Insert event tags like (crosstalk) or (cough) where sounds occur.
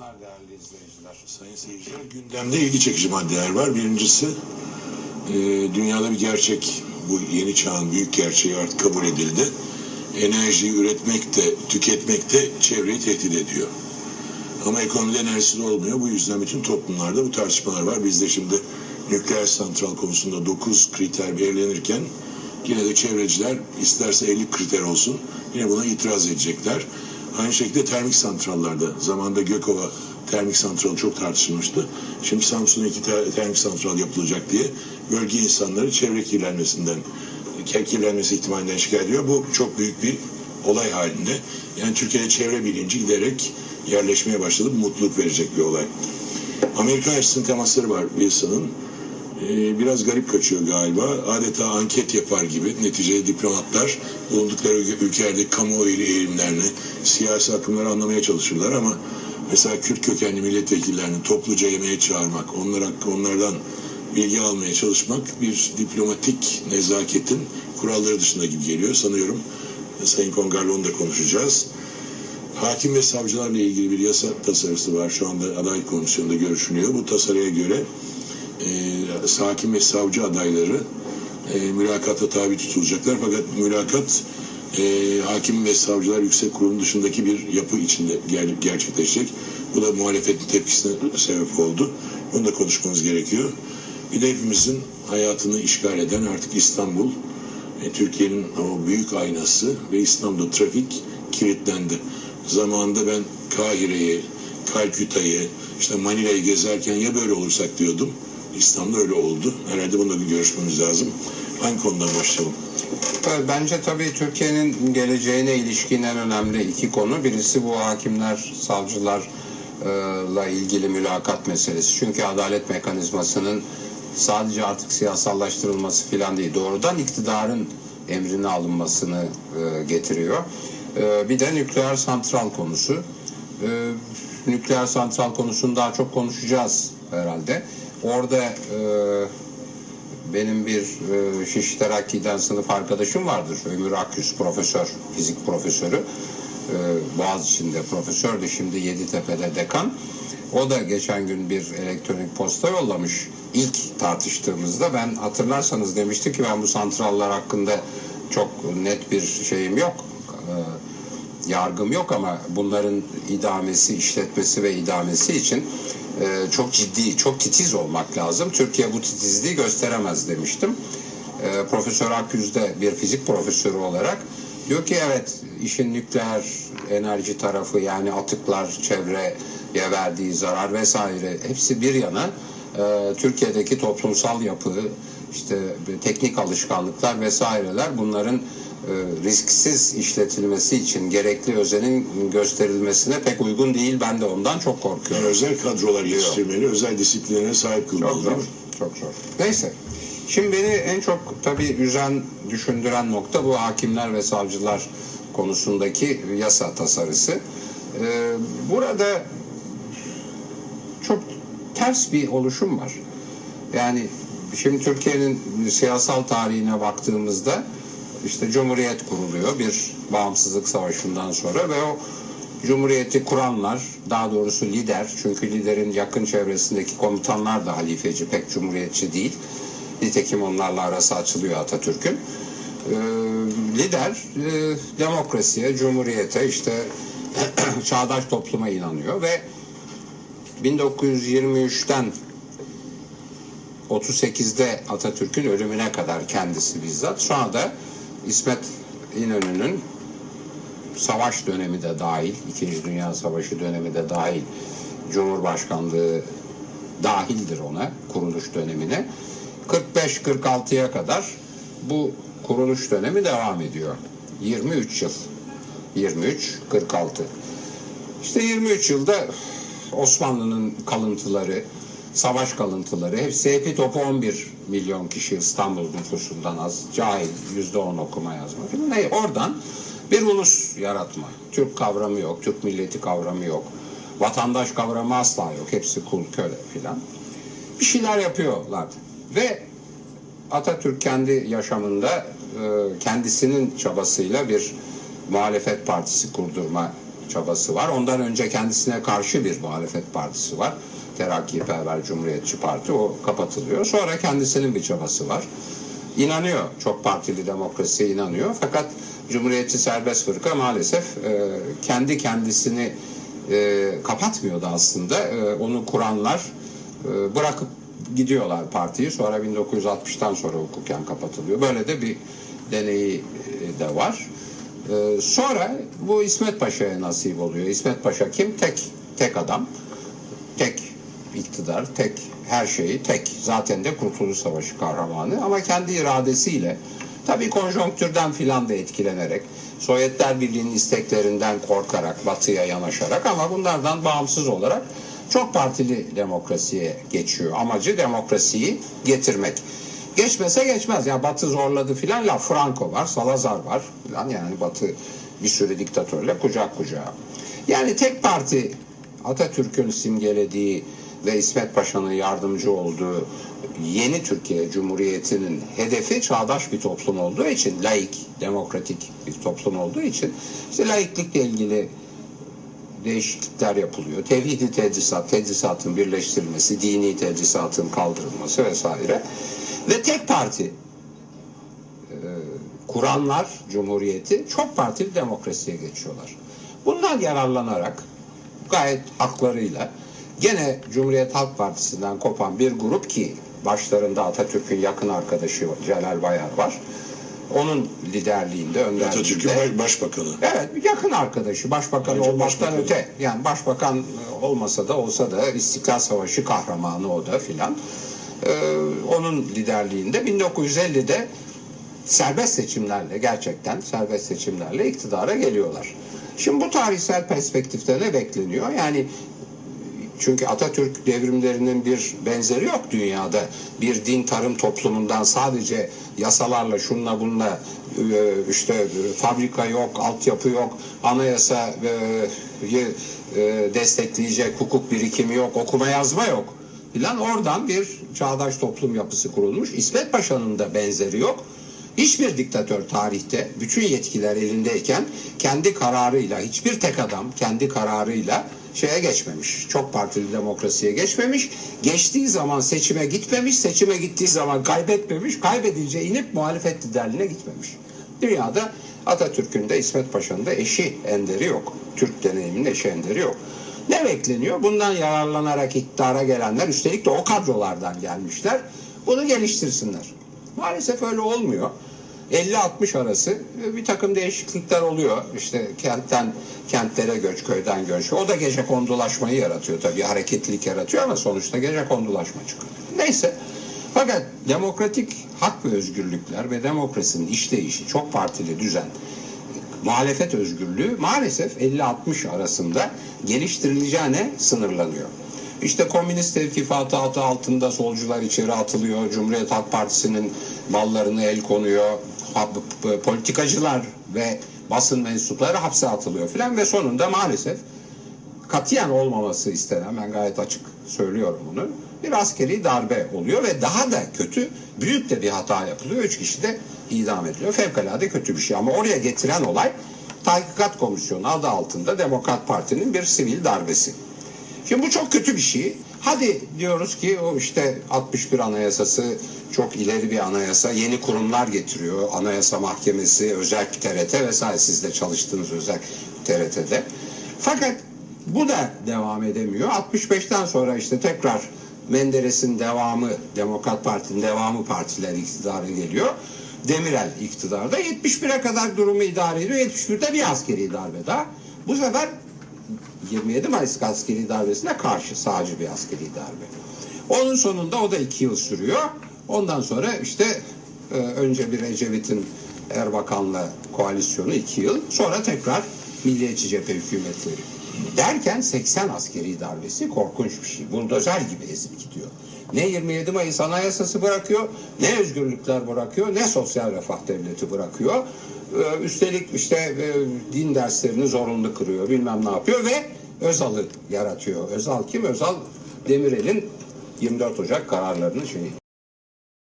Değerli izleyiciler, sayın seyirciler, gündemde ilgi çekici maddeler var. Birincisi, e, dünyada bir gerçek, bu yeni çağın büyük gerçeği artık kabul edildi. Enerjiyi üretmek de, tüketmek de çevreyi tehdit ediyor. Ama ekonomide enerjisiz olmuyor. Bu yüzden bütün toplumlarda bu tartışmalar var. Bizde şimdi nükleer santral konusunda 9 kriter belirlenirken yine de çevreciler isterse 50 kriter olsun yine buna itiraz edecekler. Aynı şekilde termik santrallarda zamanda Gökova termik santralı çok tartışılmıştı. Şimdi Samsun'a iki ter- termik santral yapılacak diye bölge insanları çevre kirlenmesinden kirlenmesi ihtimalinden şikayet ediyor. Bu çok büyük bir olay halinde. Yani Türkiye'de çevre bilinci giderek yerleşmeye başladı. Mutluluk verecek bir olay. Amerika açısından temasları var Wilson'ın. Ee, biraz garip kaçıyor galiba. Adeta anket yapar gibi. Neticede diplomatlar bulundukları ülke- ülkelerde kamuoyu eğilimlerini, siyasi akımları anlamaya çalışırlar ama mesela Kürt kökenli milletvekillerini topluca yemeğe çağırmak, onlara, onlardan bilgi almaya çalışmak bir diplomatik nezaketin kuralları dışında gibi geliyor. Sanıyorum Sayın Kongar'la onu da konuşacağız. Hakim ve savcılarla ilgili bir yasa tasarısı var. Şu anda aday komisyonunda görüşülüyor. Bu tasarıya göre e, hakim ve savcı adayları e, mülakata tabi tutulacaklar. Fakat mülakat e, hakim ve savcılar yüksek kurulu dışındaki bir yapı içinde ger- gerçekleşecek. Bu da muhalefetin tepkisine sebep oldu. Bunu da konuşmamız gerekiyor. Bir de hepimizin hayatını işgal eden artık İstanbul, e, Türkiye'nin o büyük aynası ve İstanbul'da trafik kilitlendi. Zamanında ben Kahire'yi, Kalküta'yı, işte Manila'yı gezerken ya böyle olursak diyordum. İstanbul'da öyle oldu. Herhalde bunu da bir görüşmemiz lazım. Hangi konudan başlayalım? Evet, Bence tabii Türkiye'nin geleceğine ilişkin en önemli iki konu. Birisi bu hakimler, savcılarla ilgili mülakat meselesi. Çünkü adalet mekanizmasının sadece artık siyasallaştırılması falan değil. Doğrudan iktidarın emrine alınmasını e, getiriyor. E, bir de nükleer santral konusu. E, nükleer santral konusunu daha çok konuşacağız herhalde. Orada e, benim bir e, Şiş Terakki'den sınıf arkadaşım vardır. Ömür Akyüz profesör, fizik profesörü. E, Boğaziçi'nde profesördü. Şimdi Yeditepe'de dekan. O da geçen gün bir elektronik posta yollamış. İlk tartıştığımızda ben hatırlarsanız demişti ki ben bu santrallar hakkında çok net bir şeyim yok. E, yargım yok ama bunların idamesi, işletmesi ve idamesi için e, çok ciddi, çok titiz olmak lazım. Türkiye bu titizliği gösteremez demiştim. E, Profesör Akyüz de bir fizik profesörü olarak diyor ki evet işin nükleer enerji tarafı yani atıklar, çevreye verdiği zarar vesaire hepsi bir yana e, Türkiye'deki toplumsal yapı, işte teknik alışkanlıklar vesaireler bunların risksiz işletilmesi için gerekli özenin gösterilmesine pek uygun değil. Ben de ondan çok Yani korkuyorum. özel kadrolar yetiştirmeli, özel disiplinlere sahip Çok kılmalı. zor. mi? Çok zor. Neyse. Şimdi beni en çok tabii üzen, düşündüren nokta bu hakimler ve savcılar konusundaki yasa tasarısı. Ee, burada çok ters bir oluşum var. Yani şimdi Türkiye'nin siyasal tarihine baktığımızda işte Cumhuriyet kuruluyor bir bağımsızlık savaşından sonra ve o Cumhuriyeti kuranlar, daha doğrusu lider, çünkü liderin yakın çevresindeki komutanlar da halifeci, pek cumhuriyetçi değil. Nitekim onlarla arası açılıyor Atatürk'ün. Ee, lider e, demokrasiye, cumhuriyete, işte (clears throat) çağdaş topluma inanıyor ve 1923'ten 38'de Atatürk'ün ölümüne kadar kendisi bizzat. Sonra da İsmet İnönü'nün savaş dönemi de dahil, İkinci Dünya Savaşı dönemi de dahil, Cumhurbaşkanlığı dahildir ona, kuruluş dönemine. 45-46'ya kadar bu kuruluş dönemi devam ediyor. 23 yıl. 23-46. İşte 23 yılda Osmanlı'nın kalıntıları, savaş kalıntıları hepsi hepi topu 11 milyon kişi İstanbul nüfusundan az, cahil, %10 okuma yazma falan. Ne, oradan bir ulus yaratma. Türk kavramı yok, Türk milleti kavramı yok. Vatandaş kavramı asla yok. Hepsi kul, köle filan. Bir şeyler yapıyorlar. Ve Atatürk kendi yaşamında e, kendisinin çabasıyla bir muhalefet partisi kurdurma çabası var. Ondan önce kendisine karşı bir muhalefet partisi var. Terakkiperver Cumhuriyetçi Parti o kapatılıyor. Sonra kendisinin bir çabası var. İnanıyor. Çok partili demokrasiye inanıyor. Fakat Cumhuriyetçi Serbest Fırka maalesef e, kendi kendisini e, kapatmıyordu aslında. E, onu kuranlar e, bırakıp gidiyorlar partiyi. Sonra 1960'tan sonra hukuken kapatılıyor. Böyle de bir deneyi e, de var. E, sonra bu İsmet Paşa'ya nasip oluyor. İsmet Paşa kim? Tek tek adam. İktidar, tek her şeyi tek. Zaten de Kurtuluş Savaşı kahramanı ama kendi iradesiyle tabii konjonktürden filan da etkilenerek Sovyetler Birliği'nin isteklerinden korkarak, batıya yanaşarak ama bunlardan bağımsız olarak çok partili demokrasiye geçiyor. Amacı demokrasiyi getirmek. Geçmese geçmez. Ya Batı zorladı filan. La Franco var, Salazar var filan. Yani Batı bir sürü diktatörle kucak kucağa. Yani tek parti Atatürk'ün simgelediği ve İsmet Paşa'nın yardımcı olduğu yeni Türkiye Cumhuriyeti'nin hedefi çağdaş bir toplum olduğu için, laik, demokratik bir toplum olduğu için işte laiklikle ilgili değişiklikler yapılıyor. Tevhidi tedrisat, tedrisatın birleştirilmesi, dini tedrisatın kaldırılması vesaire. Ve tek parti e, kuranlar Cumhuriyeti çok partili demokrasiye geçiyorlar. Bundan yararlanarak gayet haklarıyla gene Cumhuriyet Halk Partisi'nden kopan bir grup ki başlarında Atatürk'ün yakın arkadaşı Celal Bayar var. Onun liderliğinde, önderliğinde. Atatürk'ün baş- başbakanı. Evet, yakın arkadaşı, başbakan Bence olmaktan başbakan. öte. Yani başbakan e, olmasa da olsa da İstiklal Savaşı kahramanı o da filan. Ee, onun liderliğinde 1950'de serbest seçimlerle gerçekten serbest seçimlerle iktidara geliyorlar. Şimdi bu tarihsel perspektifte ne bekleniyor? Yani çünkü Atatürk devrimlerinin bir benzeri yok dünyada. Bir din tarım toplumundan sadece yasalarla şunla bunla e, işte fabrika yok, altyapı yok, anayasa e, e, destekleyecek hukuk birikimi yok, okuma yazma yok. Filan oradan bir çağdaş toplum yapısı kurulmuş. İsmet Paşa'nın da benzeri yok. Hiçbir diktatör tarihte bütün yetkiler elindeyken kendi kararıyla hiçbir tek adam kendi kararıyla şeye geçmemiş. Çok partili demokrasiye geçmemiş. Geçtiği zaman seçime gitmemiş. Seçime gittiği zaman kaybetmemiş. Kaybedince inip muhalefet liderliğine gitmemiş. Dünyada Atatürk'ün de İsmet Paşa'nın da eşi enderi yok. Türk deneyiminin eşi enderi yok. Ne bekleniyor? Bundan yararlanarak iktidara gelenler üstelik de o kadrolardan gelmişler. Bunu geliştirsinler. Maalesef öyle olmuyor. 50-60 arası bir takım değişiklikler oluyor. İşte kentten kentlere göç, köyden göç. O da gece kondulaşmayı yaratıyor tabii. Hareketlilik yaratıyor ama sonuçta gece kondulaşma çıkıyor. Neyse. Fakat demokratik hak ve özgürlükler ve demokrasinin işleyişi, çok partili düzen, muhalefet özgürlüğü maalesef 50-60 arasında geliştirileceğine sınırlanıyor. İşte Komünist Tevkifatı adı altında solcular içeri atılıyor. Cumhuriyet Halk Partisi'nin mallarına el konuyor. Politikacılar ve basın mensupları hapse atılıyor filan ve sonunda maalesef katiyen olmaması istenen ben gayet açık söylüyorum bunu. Bir askeri darbe oluyor ve daha da kötü büyük de bir hata yapılıyor. Üç kişi de idam ediliyor. Fevkalade kötü bir şey ama oraya getiren olay Tahkikat Komisyonu adı altında Demokrat Parti'nin bir sivil darbesi. Şimdi bu çok kötü bir şey. Hadi diyoruz ki o işte 61 anayasası çok ileri bir anayasa. Yeni kurumlar getiriyor. Anayasa Mahkemesi, özel TRT vesaire siz de çalıştığınız özel TRT'de. Fakat bu da devam edemiyor. 65'ten sonra işte tekrar Menderes'in devamı, Demokrat Parti'nin devamı partiler iktidara geliyor. Demirel iktidarda. 71'e kadar durumu idare ediyor. 71'de bir askeri darbe daha. Bu sefer 27 Mayıs askeri darbesine karşı sağcı bir askeri darbe. Onun sonunda o da iki yıl sürüyor. Ondan sonra işte e, önce bir Ecevit'in Erbakan'la koalisyonu iki yıl. Sonra tekrar Milliyetçi Cephe hükümetleri. Derken 80 askeri darbesi korkunç bir şey. Buldozer gibi ezip gidiyor. Ne 27 Mayıs Anayasası bırakıyor, ne özgürlükler bırakıyor, ne sosyal refah devleti bırakıyor. Ee, üstelik işte e, din derslerini zorunlu kırıyor, bilmem ne yapıyor ve Özal'ı yaratıyor. Özal kim? Özal Demirel'in 24 Ocak kararlarının şeyi.